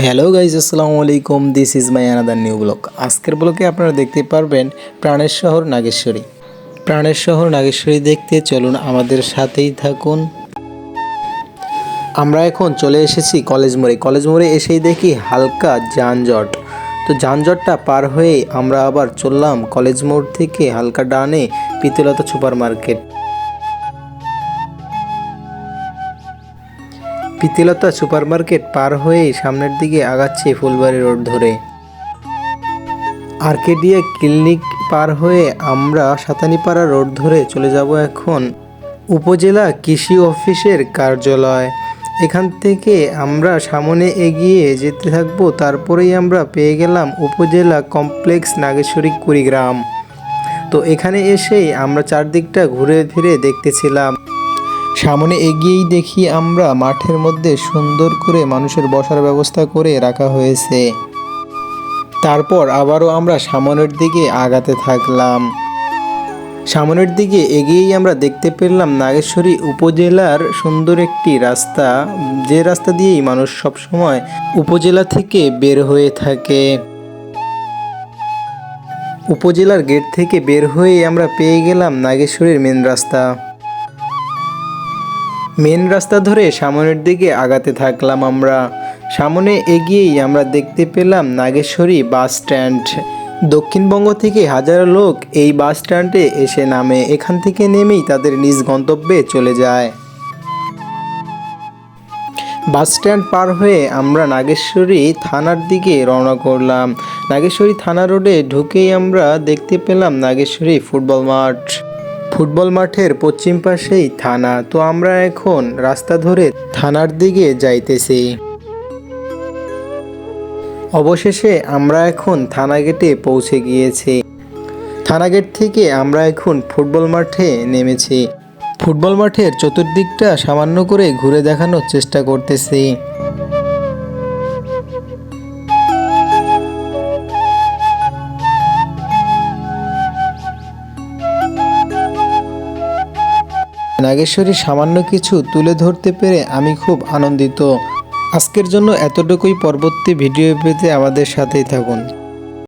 Hello guys আসসালামু আলাইকুম this is my another new vlog আজকের ব্লগে আপনারা দেখতে পারবেন প্রাণের শহর নাগেশ্বরী। প্রাণের শহর নাগেশ্বরী দেখতে চলুন আমাদের সাথেই থাকুন। আমরা এখন চলে এসেছি কলেজ মোড়ে। কলেজ মোড়ে এসেই দেখি হালকা যানজট। তো যানজটটা পার হয়ে আমরা আবার চললাম কলেজ মোড় থেকে হালকা ডানে Pitlata super market Pitilata supermarket পার হয়ে সামনের দিকে আগাচ্ছে ফুলবাড়ি রোড ধরে। আর্কেডিয়া ক্লিনিক পার হয়ে আমরা সাতানিপাড়া রোড ধরে চলে যাব এখন উপজেলা কৃষি অফিসের কার্যালয়। এখান থেকে আমরা সামনে এগিয়ে যেতে থাকব, তারপরেই আমরা পেয়ে গেলাম উপজেলা কমপ্লেক্স নাগেশ্বরী কুড়িগ্রাম। তো এখানে এসেই আমরা চারদিকটা ঘুরে ফিরে দেখতেছিলাম। সামনে এগিয়েই দেখি আমরা মাঠের মধ্যে সুন্দর করে মানুষের বসার ব্যবস্থা করে রাখা হয়েছে। তারপর আবারও আমরা সামনের দিকে আগাতে থাকলাম। সামনের দিকে এগিয়েই আমরা দেখতে পেলাম নাগেশ্বরী উপজেলার সুন্দর একটি রাস্তা, যে রাস্তা দিয়েই মানুষ সবসময় উপজেলা থেকে বের হয়ে থাকে। উপজেলার গেট থেকে বের হয়ে আমরা পেয়ে গেলাম নাগেশ্বরীর মেন রাস্তা। মেন রাস্তা ধরে সামনের দিকে আগাতে থাকলাম আমরা। সামনে এগিয়েই আমরা দেখতে পেলাম নাগেশ্বরী বাস স্ট্যান্ড। দক্ষিণবঙ্গ থেকে হাজারো লোক এই বাস স্ট্যান্ডে এসে নামে, এখান থেকে নেমেই তাদের নিজ গন্তব্যে চলে যায়। বাস স্ট্যান্ড পার হয়ে আমরা নাগেশ্বরী থানার দিকে রওনা করলাম। নাগেশ্বরী থানা রোডে ঢুকেই আমরা দেখতে পেলাম নাগেশ্বরী ফুটবল মাঠ। ফুটবল মাঠের পশ্চিম পাশেই থানা। তো আমরা এখন রাস্তা ধরে থানার দিকে যাইতেছি। অবশেষে আমরা এখন থানা গেটে পৌঁছে গিয়েছি। থানা গেট থেকে আমরা এখন ফুটবল মাঠে নেমেছি। ফুটবল মাঠের চতুর্দিকটা সামান্য করে ঘুরে দেখানোর চেষ্টা করতেছি। নাগেশ্বরীর সামান্য কিছু তুলে ধরতে পেরে আমি খুব আনন্দিত। আজকের জন্য এতটুকুই। পরবর্তী ভিডিও পেতে আমাদের সাথেই থাকুন।